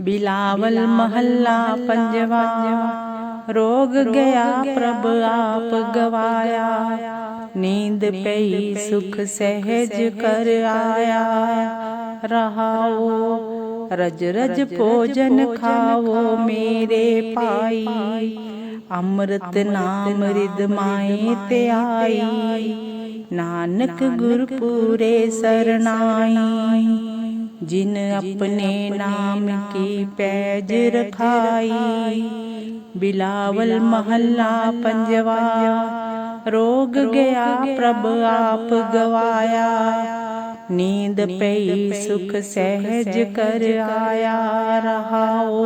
ਬਿਲਾਵਲ ਮਹੱਲਾ ਪੰਜਵਾ। ਰੋਗ ਗਿਆ ਪ੍ਰਭ ਆਪ ਗਵਾਇਆ। ਨੀਂਦ ਪਈ ਸੁਖ ਸਹਿਜ ਕਰ ਆਇਆ। ਰਹਾਓ ਰਜ ਰਜ ਭੋਜਨ ਖਾਵੋ ਮੇਰੇ ਪਾਈ ਅੰਮ੍ਰਿਤ ਨਾਮ ਰਿਦ ਮਾਏ ਤੇ ਆਈ। ਨਾਨਕ ਗੁਰ ਪੂਰੇ ਸਰਨਾਈ ਜਿਨ ਆਪਣੇ ਨਾਮ ਕੀ ਪੈਜ ਰਖਾਈ, ਬਿਲਾਵਲ ਮਹੱਲਾ ਪੰਜਵਾ, ਰੋਗ ਗਿਆ ਪ੍ਰਭ ਆਪ ਗਵਾਇਆ, ਨੀਂਦ ਪਈ ਸੁਖ ਸਹਿਜ ਕਰ ਆਇਆ, ਰਹਾਓ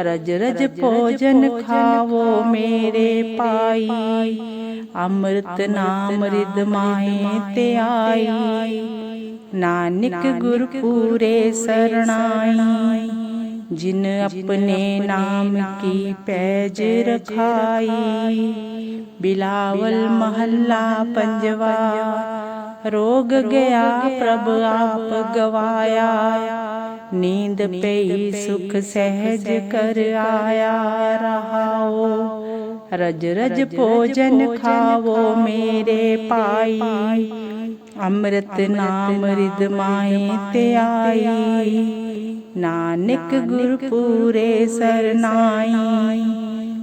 ਰਜ ਰਜ ਭੋਜਨ ਖਾਵੋ ਮੇਰੇ ਪਾਈ ਅੰਮ੍ਰਿਤ ਨਾਮ ਰਿਦ ਮਾਏ ਤੇ ਆਈ ਨਾਨਕ ਗੁਰ ਪੂਰੇ ਸਰਣਾਈ ਜਿਨ ਆਪਣੇ ਨਾਮ ਕੀ ਪੈਜ ਰਖਾਈ। ਬਿਲਾਵਲ ਮਹੱਲਾ ਪੰਜਵਾ। ਰੋਗ ਗਿਆ ਪ੍ਰਭ ਆਪ ਗਵਾਇਆ। ਨੀਂਦ ਪਈ ਸੁਖ ਸਹਿਜ ਕਰ ਆਇਆ ਰਹਾਓ। ਰਜ ਰਜ ਭੋਜਨ ਖਾਵੋ ਮੇਰੇ ਪਾਈ ਅੰਮ੍ਰਿਤ ਨਾਮ ਰਿਦ ਮਾਏ ਤੇ ਆਈ ਨਾਨਕ ਗੁਰ ਪੂਰੇ ਸਰਨਾਈ।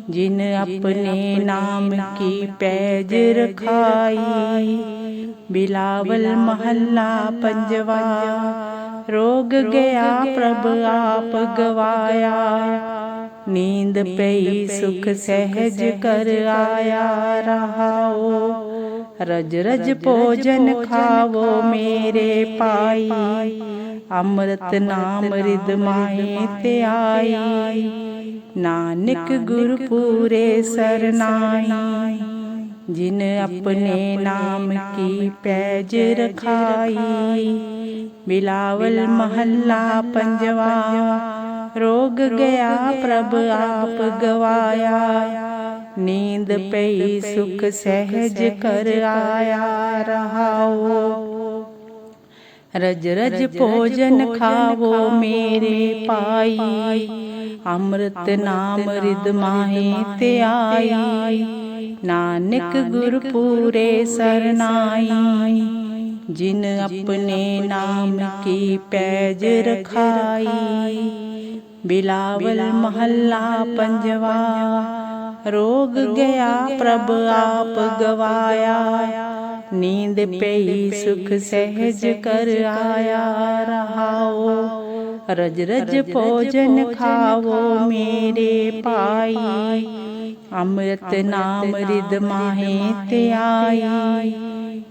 ਜਿਨ ਆਪਣੇ ਨਾਮ ਕੀ ਪੈਜ ਰਖਾਈ। ਬਿਲਾਵਲ ਮਹੱਲਾ ਪੰਜਵਾ, ਰੋਗ ਗਿਆ ਪ੍ਰਭ ਆਪ ਗਵਾਇਆ। ਨੀਂਦ ਪਈ ਸੁਖ ਸਹਿਜ ਕਰ ਆਇਆ ਰਹਾਓ। ਰਜ ਰਜ ਭੋਜਨ ਖਾਵੋ ਮੇਰੇ ਪਾਈ ਅੰਮ੍ਰਿਤ ਨਾਮ ਰਿਦ ਮਾਏ ਤੇ ਆਈ। ਨਾਨਕ ਗੁਰ ਪੂਰੇ ਸਰਨਾਈ। ਜਿਨ ਆਪਣੇ ਨਾਮ ਕੀ ਪੈਜ ਰਖਾਈ। ਬਿਲਾਵਲ ਮਹੱਲਾ ਪੰਜਵਾ। ਰੋਗ ਗਿਆ ਪ੍ਰਭ ਆਪ ਗਵਾਇਆ। ਨੀਂਦ ਪਈ ਸੁਖ ਸਹਿਜ ਕਰ ਆਇਆ ਰਹਾਓ। ਰਜ ਰਜ ਭੋਜਨ ਖਾਵੋ ਮੇਰੇ ਪਾਈ ਅੰਮ੍ਰਿਤ ਨਾਮ ਰਿਦ ਮਾਹੇ ਤੇ ਆਈ। ਨਾਨਕ ਗੁਰ ਪੂਰੇ ਸਰਨਾਈ। ਜਿਨ ਆਪਣੇ ਨਾਮ ਕੀ ਪੈਜ ਰਖਾਈ। ਬਿਲਾਵਲ ਮਹੱਲਾ ਪੰਜਵਾ। ਰੋਗ ਗਿਆ ਪ੍ਰਭ ਆਪ ਗਵਾਇਆ। ਨੀਂਦ ਪਈ ਸੁਖ ਸਹਿਜ ਕਰ ਆਇਆ ਰਹਾਓ। ਰਜ ਰਜ ਭੋਜਨ ਖਾਵੋ ਮੇਰੇ ਪਾਈ ਅੰਮ੍ਰਿਤ ਨਾਮ ਰਿਦ ਮਾਹੇ ਤੇ ਆਈ।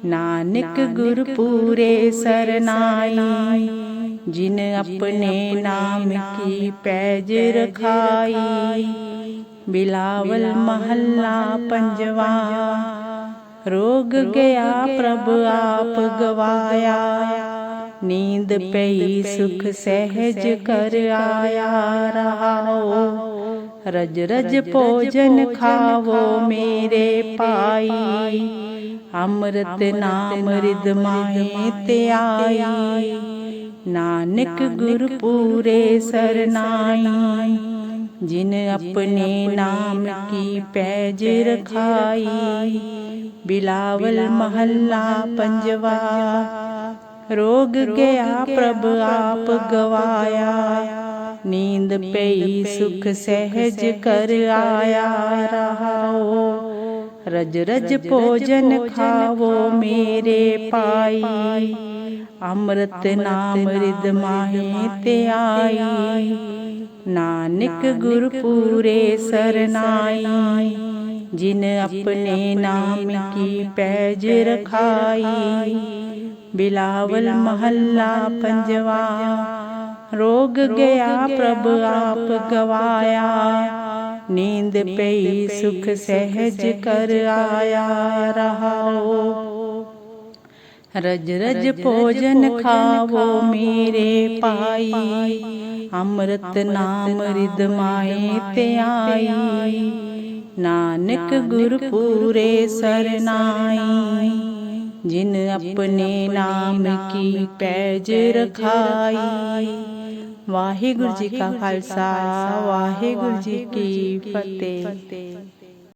ਨਾਨਕ ਗੁਰ ਪੂਰੇ ਸਰਨਾਈ। ਜਿਨ ਆਪਣੇ ਨਾਮ ਕੀ ਪੈਜ ਰਖਾਈ। ਬਿਲਾਵਲ ਮਹੱਲਾ ਪੰਜਵਾ। ਰੋਗ ਗਿਆ ਪ੍ਰਭ ਆਪ ਗਵਾਇਆ। ਨੀਂਦ ਪਈ, ਸੁਖ ਸਹਿਜ ਕਰ ਆਇਆ ਰਹਾਓ। ਰਜ ਰਜ ਭੋਜਨ ਖਾਵੋ ਮੇਰੇ ਪਾਈ ਅੰਮ੍ਰਿਤ ਨਾਮ ਰਿਦ ਮਾਏ ਤੇ ਆਈ। ਨਾਨਕ ਗੁਰ ਪੂਰੇ ਸਰਨਾਈ। ਜਿਨ ਆਪਣੇ ਨਾਮ ਕੀ ਪੈਜ ਰਖਾਈ? ਬਿਲਾਵਲ ਮਹੱਲਾ ਪੰਜਵਾ। ਰੋਗ ਗਿਆ ਪ੍ਰਭ ਆਪ ਗਵਾਇਆ? ਨੀਂਦ ਪਈ ਸੁਖ ਸਹਿਜ ਕਰ ਆਇਆ ਰਜ ਰਜ ਭੋਜਨ ਖਾਵੋ ਮੇਰੇ ਪਾਈ। ਅੰਮ੍ਰਿਤ ਨਾਮ ਰਿਦ ਮਾਹੇ ਤੇ ਆਈ। ਨਾਨਕ ਗੁਰ ਪੂਰੇ ਸਰਨਾਈ ਜਿਨ ਆਪਣੇ ਨਾਮ ਕੀ ਪੈਜ ਰਖਾਈ। ਬਿਲਾਵਲ ਮਹੱਲਾ ਪੰਜਵਾ ਰੋਗ ਗਿਆ ਪ੍ਰਭ ਆਪ ਗਵਾਇਆ। ਨੀਂਦ ਪਈ ਸੁਖ ਸਹਿਜ ਕਰ ਆਇਆ। ਰਹਾਓ। ਰਜ ਰਜ ਭੋਜਨ ਖਾਵੋ ਮੇਰੇ ਪਾਈ। ਅੰਮ੍ਰਿਤ ਨਾਮ ਰਿਦ ਮਾਏ ਤੇ ਆਈ। ਨਾਨਕ ਗੁਰ ਪੂਰੇ ਸਰਨਾਈ। ਜਿਨ ਆਪਣੇ ਨਾਮ ਕੀ ਪੈਜ ਰਖਾਈ। ਵਾਹਿਗੁਰੂ ਜੀ ਕਾ ਖਾਲਸਾ। ਵਾਹਿਗੁਰੂ ਜੀ ਕੀ ਫਤਿਹ।